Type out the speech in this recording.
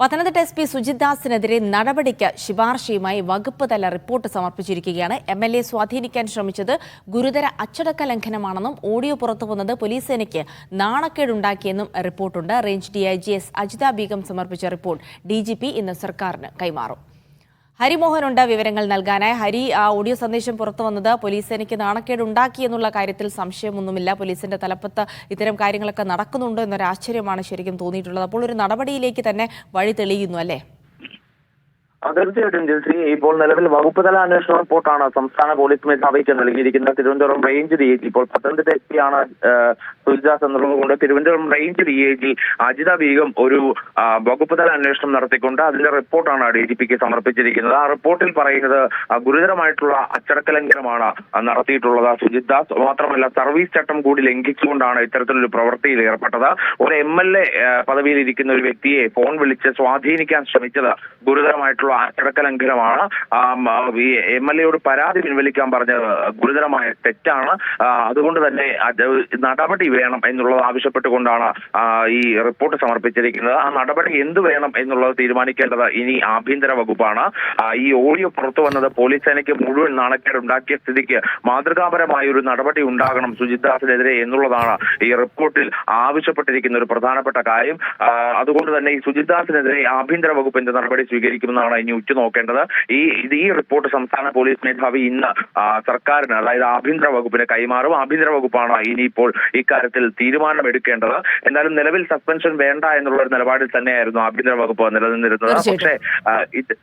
Pathanamthitta S P Sujith ദാസിനെതിരെ നടപടിക്ക് ശുപാർശയുമായി വകുപ്പ് തല റിപ്പോർട്ട് സമർപ്പിച്ചിരിക്കുകയാണ്. എം എൽ എ സ്വാധീനിക്കാൻ ശ്രമിച്ചത് ഗുരുതര അച്ചടക്ക ലംഘനമാണെന്നും ഓഡിയോ പുറത്തുവന്നത് പോലീസ് സേനയ്ക്ക് നാണക്കേടുണ്ടാക്കിയെന്നും റിപ്പോർട്ടുണ്ട്. Range D I G S Ajitha Beegum സമർപ്പിച്ച റിപ്പോർട്ട് ഡി ജി പി ഇന്ന് സർക്കാരിന് കൈമാറും. ഹരിമോഹനുണ്ട് വിവരങ്ങൾ നൽകാനായി. ഹരി ആ ഓഡിയോ സന്ദേശം പുറത്തു വന്നത് പോലീസ് എനിക്ക് നാണക്കേട് ഉണ്ടാക്കി എന്നുള്ള കാര്യത്തിൽ സംശയമൊന്നുമില്ല. പോലീസിന്റെ തലപ്പത്ത് ഇത്തരം കാര്യങ്ങളൊക്കെ നടക്കുന്നുണ്ടോ എന്നൊരു ആശ്ചര്യമാണ് ശരിക്കും തോന്നിയിട്ടുള്ളത്. അപ്പോൾ ഒരു നടപടിയിലേക്ക് തന്നെ വഴി തെളിയുന്നു അല്ലേ? തീർച്ചയായിട്ടും ജിൽസി ഇപ്പോൾ നിലവിൽ വകുപ്പ് തല അന്വേഷണ റിപ്പോർട്ടാണ് സംസ്ഥാന പോലീസ് മേധാവിക്ക് നൽകിയിരിക്കുന്നത്. Thiruvananthapuram range D I G. ഇപ്പോൾ പത്തനംതിട്ട എസ് പി ആണ് Suljas Thiruvananthapuram range D I G Ajitha Beegum ഒരു വകുപ്പ് തല അന്വേഷണം നടത്തിക്കൊണ്ട് അതിന്റെ റിപ്പോർട്ടാണ് ഡി ജി പിക്ക് സമർപ്പിച്ചിരിക്കുന്നത്. ആ റിപ്പോർട്ടിൽ പറയുന്നത് ഗുരുതരമായിട്ടുള്ള അച്ചടക്ക ലംഘനമാണ് നടത്തിയിട്ടുള്ളത് സുജിത് ദാസ് മാത്രമല്ല സർവീസ് ചട്ടം കൂടി ലംഘിച്ചുകൊണ്ടാണ് ഇത്തരത്തിലൊരു പ്രവൃത്തിയിൽ ഏർപ്പെട്ടത്. ഒരു എം എൽ എ പദവിയിൽ ഇരിക്കുന്ന ഒരു വ്യക്തിയെ ഫോൺ വിളിച്ച് സ്വാധീനിക്കാൻ ശ്രമിച്ചത് ഗുരുതരമായിട്ടുള്ള അച്ചടക്ക ലംഘനമാണ് എം എൽ എയോട് പരാതി പിൻവലിക്കാൻ പറഞ്ഞത് ഗുരുതരമായ തെറ്റാണ്. അതുകൊണ്ട് തന്നെ നടപടി വേണം എന്നുള്ളത് ആവശ്യപ്പെട്ടുകൊണ്ടാണ് ഈ റിപ്പോർട്ട് സമർപ്പിച്ചിരിക്കുന്നത്. ആ നടപടി എന്ത് വേണം എന്നുള്ളത് തീരുമാനിക്കേണ്ടത് ഇനി ആഭ്യന്തര വകുപ്പാണ്. ഈ ഓഡിയോ പുറത്തു വന്നത് പോലീസ് സേനയ്ക്ക് മുഴുവൻ നാണക്കേട് ഉണ്ടാക്കിയ സ്ഥിതിക്ക് മാതൃകാപരമായ ഒരു നടപടി ഉണ്ടാകണം സുജിത് ദാസിനെതിരെ എന്നുള്ളതാണ് ഈ റിപ്പോർട്ടിൽ ആവശ്യപ്പെട്ടിരിക്കുന്ന ഒരു പ്രധാനപ്പെട്ട കാര്യം. അതുകൊണ്ട് തന്നെ ഈ സുജിത് ദാസിനെതിരെ ആഭ്യന്തര വകുപ്പിന്റെ നടപടി സ്വീകരിക്കുമെന്നാണ് ഇനി ഉറ്റുനോക്കേണ്ടത് ഈ ഇത് ഈ റിപ്പോർട്ട് സംസ്ഥാന പോലീസ് മേധാവി ഇന്ന് സർക്കാരിന് അതായത് ആഭ്യന്തര വകുപ്പിന് കൈമാറും. ആഭ്യന്തര വകുപ്പാണ് ഇനിയിപ്പോൾ ഇക്കാര്യത്തിൽ തീരുമാനമെടുക്കേണ്ടത്. എന്നാലും നിലവിൽ സസ്പെൻഷൻ വേണ്ട എന്നുള്ള ഒരു നിലപാടിൽ തന്നെയായിരുന്നു ആഭ്യന്തര വകുപ്പ് നിലനിന്നിരുന്നത്. പക്ഷേ ഇത്